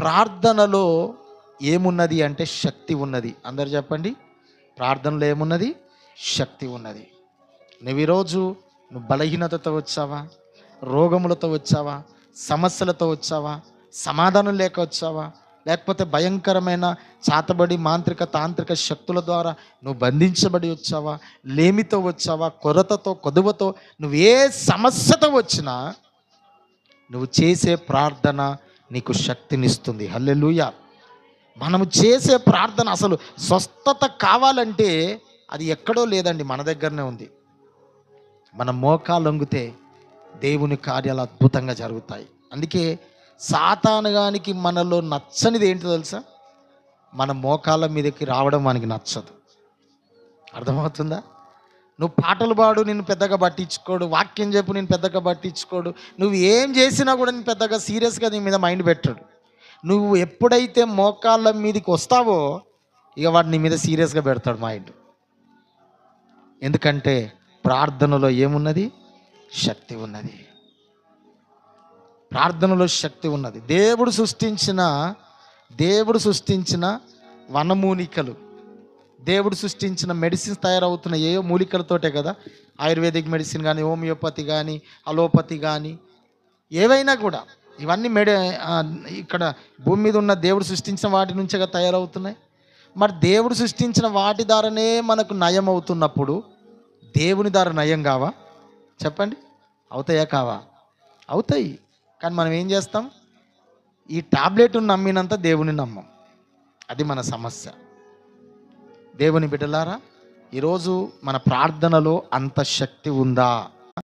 ప్రార్థనలో ఏమున్నది అంటే శక్తి ఉన్నది. అందరు చెప్పండి. ప్రార్థనలో ఏమున్నది? శక్తి ఉన్నది. నువ్వు ఈరోజు నువ్వు బలహీనతతో వచ్చావా? రోగములతో వచ్చావా? సమస్యలతో వచ్చావా? సమాధానం లేక వచ్చావా? లేకపోతే భయంకరమైన చాతబడి మాంత్రిక తాంత్రిక శక్తుల ద్వారా నువ్వు బంధించబడి వచ్చావా? లేమితో వచ్చావా? కొరతతో కొదువతో నువ్వు ఏ సమస్యతో వచ్చినా నువ్వు చేసే ప్రార్థన నీకు శక్తినిస్తుంది. హల్లెలూయ. మనము చేసే ప్రార్థన అసలు స్వస్థత కావాలంటే అది ఎక్కడో లేదండి మన దగ్గరనే ఉంది. మన మోకాలొంగితే దేవుని కార్యాలు అద్భుతంగా జరుగుతాయి. అందుకే సాతానుగానికి మనలో నచ్చనిది ఏంటో తెలుసా? మన మోకాళ్ళ మీదకి రావడం మనకి నచ్చదు. అర్థమవుతుందా? నువ్వు పాటలు పాడు నేను పెద్దగా పట్టించుకోడు. వాక్యం చెప్పు నేను పెద్దగా పట్టించుకోడు. నువ్వు ఏం చేసినా కూడా నేను పెద్దగా సీరియస్గా నీ మీద మైండ్ పెట్టాడు. నువ్వు ఎప్పుడైతే మోకాళ్ళ మీదకి వస్తావో ఇక వాడు నీ మీద సీరియస్గా పెడతాడు మైండ్. ఎందుకంటే ప్రార్థనలో ఏమున్నది? శక్తి ఉన్నది. ప్రార్థనలో శక్తి ఉన్నది. దేవుడు సృష్టించిన దేవుడు సృష్టించిన వనమూలికలు. దేవుడు సృష్టించిన మెడిసిన్స్ తయారవుతున్న ఏ మూలికలతోటే కదా? ఆయుర్వేదిక్ మెడిసిన్ కానీ హోమియోపతి కానీ అలోపతి కానీ ఏవైనా కూడా ఇవన్నీ మెడి ఇక్కడ భూమి మీద ఉన్న దేవుడు సృష్టించిన వాటి నుంచే తయారవుతున్నాయి. మరి దేవుడు సృష్టించిన వాటి ద్వారానే మనకు నయం అవుతున్నప్పుడు దేవుని ద్వారా నయం కావా? చెప్పండి. అవుతాయా కావా? అవుతాయి. కానీ మనం ఏం చేస్తాం? ఈ టాబ్లెట్ను నమ్మినంత దేవుని నమ్మం. అది మన సమస్య. దేవుని బిడ్డలారా ఈరోజు మన ప్రార్థనలో అంత శక్తి ఉందా?